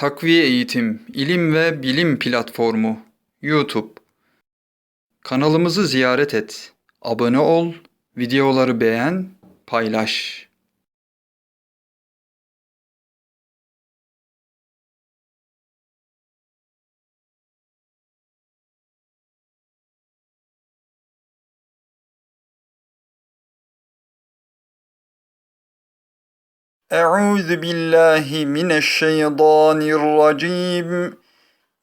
Takviye Eğitim, İlim ve Bilim Platformu YouTube Kanalımızı ziyaret et. Abone ol, videoları beğen, paylaş. Euzu billahi mineşşeytanirracim.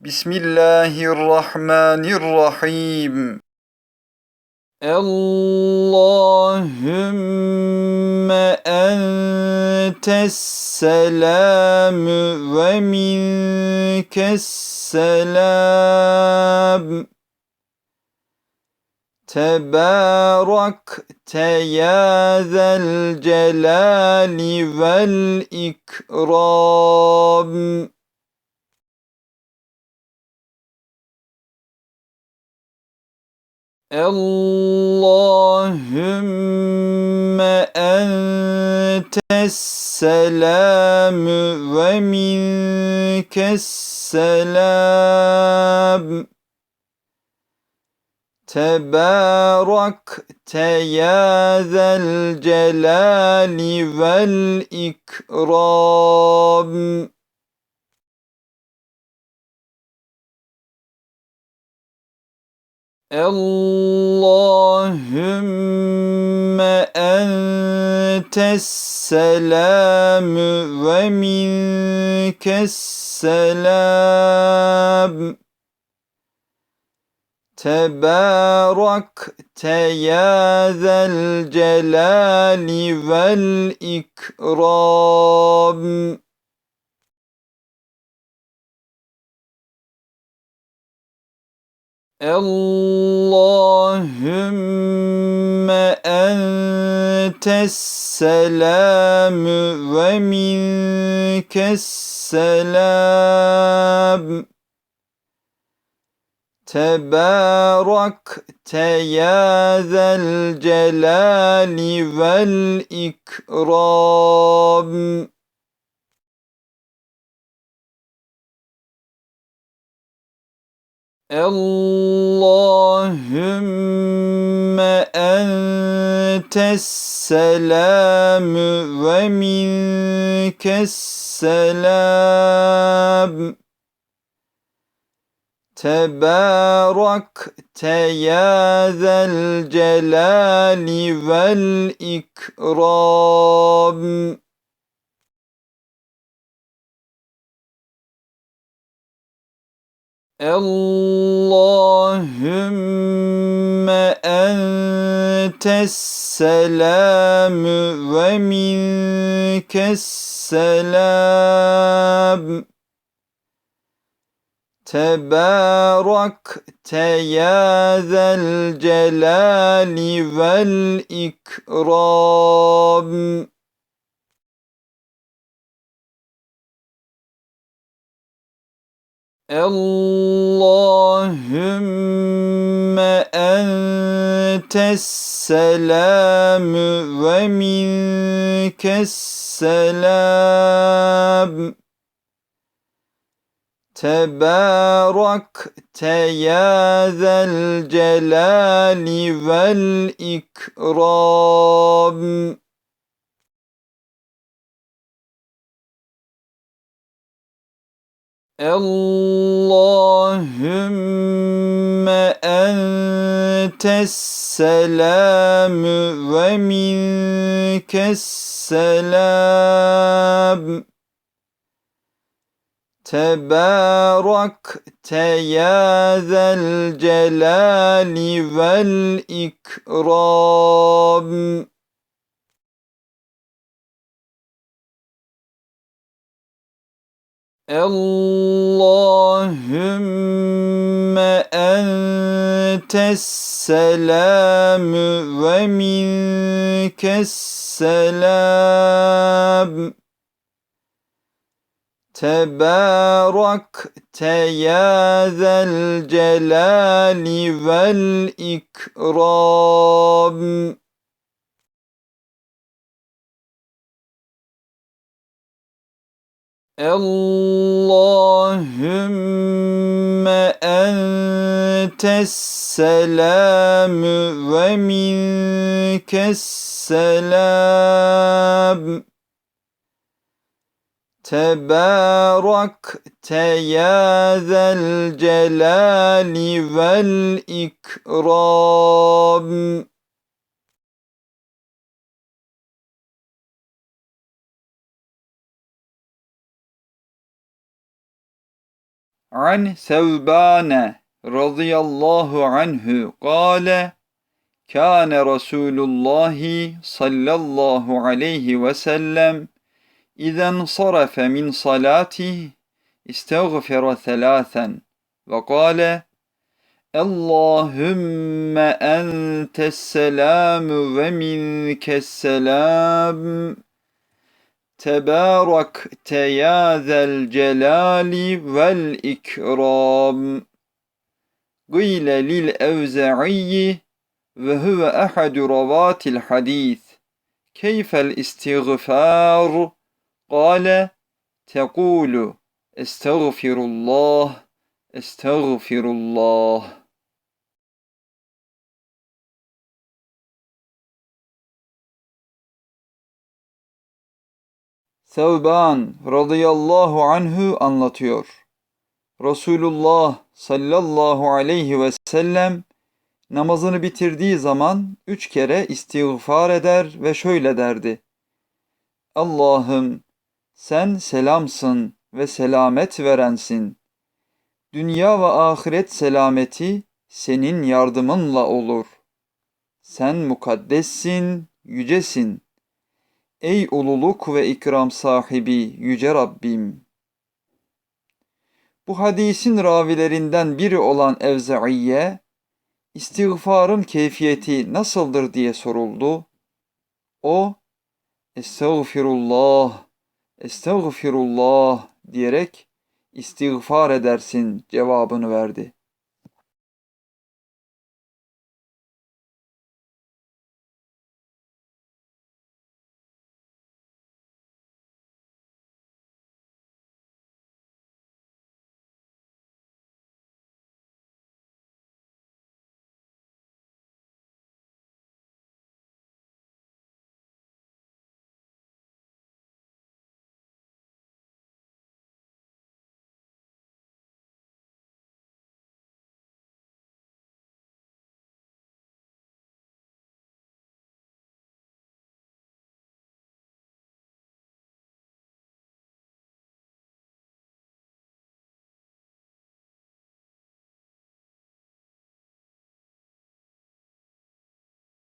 Bismillahirrahmanirrahim. Allahümme entes selamü ve minkes selam. تباركت يا ذا الجلال والإكرام. اللهم أنت السلام ومنك السلام. تباركت يا ذا الجلال والإكرام. اللهم أنت السلام ومنك السلام. تباركت يا ذا الجلال والإكرام. اللهم أنت السلام ومنك السلام. تباركت يا ذا الجلال والإكرام. اللهم أنت السلام ومنك السلام. تباركت يا ذا الجلال والإكرام. اللهم أنت السلام ومنك السلام. تباركت يا ذا الجلال والإكرام. اللهم أنت السلام ومنك السلام. تباركت يا ذا الجلال والإكرام. اللهم أنت السلام ومنك السلام. تباركت يا ذا الجلال والإكرام. اللهم أنت السلام ومنك السلام. تباركت يا ذا الجلال والإكرام. اللهم أنت السلام ومنك السلام. تباركت يا ذا الجلال والإكرام. عن ثوبان رضي الله عنه قال كان رسول الله صلى الله عليه وسلم إذا انصرف من صلاته استغفر ثلاثا وقال اللهم أنت السلام ومنك السلام. تباركت يا ذا الجلال والإكرام. قيل للأوزعي وهو أحد رواة الحديث. كيف الاستغفار؟ Kale tekulu estağfirullah estağfirullah. Sevban radıyallahu anhu anlatıyor. Resulullah sallallahu aleyhi ve sellem namazını bitirdiği zaman üç kere istiğfar eder ve şöyle derdi. Allah'ım sen selamsın ve selamet verensin. Dünya ve ahiret selameti senin yardımınla olur. Sen mukaddessin, yücesin. Ey ululuk ve ikram sahibi yüce Rabbim! Bu hadisin ravilerinden biri olan Evzaiye, istiğfarın keyfiyeti nasıldır diye soruldu. O, Estağfirullah, Estağfirullah diyerek istiğfar edersin cevabını verdi.